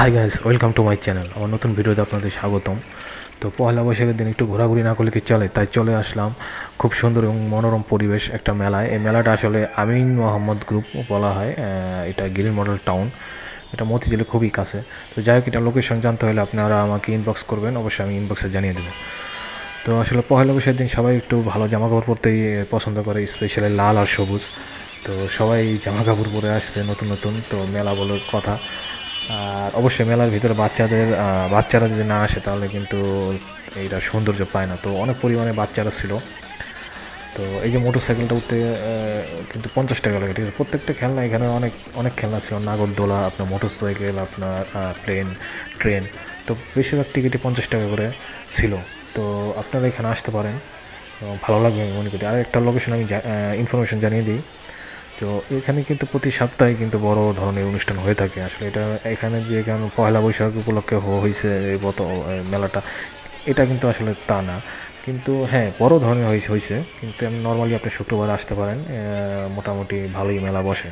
Hi guys welcome to my channel আমার নতুন ভিডিওতে আপনাদের স্বাগতম। তো পয়লা বৈশাখের দিন একটু ঘোরাঘুরি না করলে কি চলে? তাই চলে আসলাম খুব সুন্দর এবং মনোরম পরিবেশ একটা মেলায়। এই মেলাটা আসলে আমিন মোহাম্মদ গ্রুপ বলা হয় এটা গ্রিন মডেল টাউন। এটা মতিঝিলে খুবই কাছে। তো যাই হোক, এটা লোকেশন জানতে হলে আপনারা আমাকে ইনবক্স করবেন, অবশ্যই আমি ইনবক্সে জানিয়ে দেবো। তো আসলে পয়লা বৈশাখের দিন সবাই একটু ভালো জামা কাপড় পরতেই পছন্দ করে স্পেশালি লাল আর সবুজ। তো সবাই জামা কাপড় পরে আসছে নতুন নতুন, তো মেলা বলার কথা। আর অবশ্যই মেলার ভিতরে বাচ্চাদের বাচ্চারা যদি না আসে তাহলে কিন্তু এইটা সৌন্দর্য পায় না। তো অনেক পরিমাণে বাচ্চারা ছিল। তো এই যে মোটর সাইকেলটা উঠতে কিন্তু পঞ্চাশ টাকা লাগে, ঠিক আছে? প্রত্যেকটা খেলনা এখানে অনেক অনেক খেলনা ছিল। নাগরদোলা, আপনার মোটর সাইকেল আপনার প্লেন, ট্রেন। তো বেশিরভাগ টিকিটই পঞ্চাশ টাকা করে ছিল। তো আপনারা এখানে আসতে পারেন। ভালো লাগবে মনে করি। আর একটা লোকেশন আমি ইনফরমেশন জানিয়ে দিই। তো এখানে কিন্তু প্রতি সপ্তাহে কিন্তু বড় ধরনের অনুষ্ঠান হয়ে থাকে। আসলে এটা এখানে যে কেন পয়লা বৈশাখ উপলক্ষে হয়েছে এই গত মেলাটা, এটা কিন্তু আসলে তা না। কিন্তু হ্যাঁ বড় ধরনের হয়েছে হয়েছে কিন্তু আমি নর্মালি আপনি শুক্রবার আসতে পারেন মোটামুটি ভালোই মেলা বসে।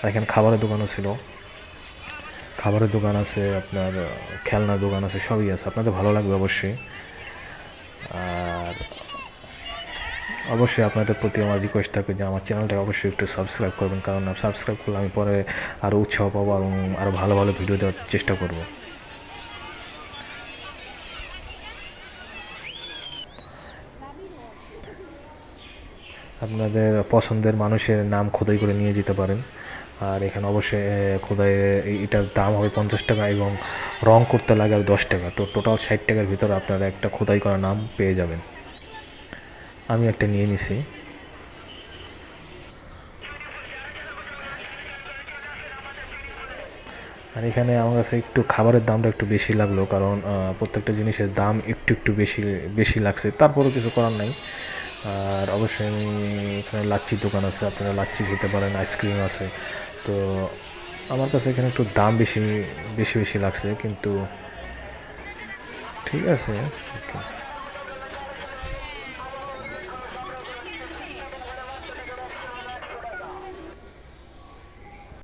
আর এখানে খাবারের দোকানও ছিল। খাবারের দোকান আছে, আপনার, খেলনার দোকান আছে, সবই আছে। আপনাদের ভালো লাগবে অবশ্যই। আর অবশ্যই আপনাদের প্রতি আমার রিকোয়েস্ট থাকবে যে আমার চ্যানেলটাকে অবশ্যই একটু সাবস্ক্রাইব করবেন, কারণ সাবস্ক্রাইব করলে আমি পরে আরও উৎসাহ পাবো এবং আরও ভালো ভালো ভিডিও দেওয়ার চেষ্টা করব। আপনাদের পছন্দের মানুষের নাম খোদাই করে নিয়ে যেতে পারেন। আর এখানে অবশ্যই খোদাই এটার দাম হবে পঞ্চাশ টাকা এবং রং করতে লাগে আর দশ টাকা। তো টোটাল ষাট টাকার ভিতরে আপনারা একটা খোদাই করা নাম পেয়ে যাবেন। আমি একটা নিয়ে নিছি। আর এখানে আমার কাছে একটু খাবারের দামটা একটু বেশি লাগল, কারণ প্রত্যেকটা জিনিসের দাম একটু একটু বেশি বেশি লাগছে। তারপরও কিছু করার নাই। আর অবশ্যই আমি এখানে লাচ্ছির দোকান আছে, আপনারা লাচ্ছি খেতে পারেন, আইসক্রিম আছে। তো আমার কাছে এখানে একটু দাম বেশি বেশি বেশি লাগছে, কিন্তু ঠিক আছে, ওকে।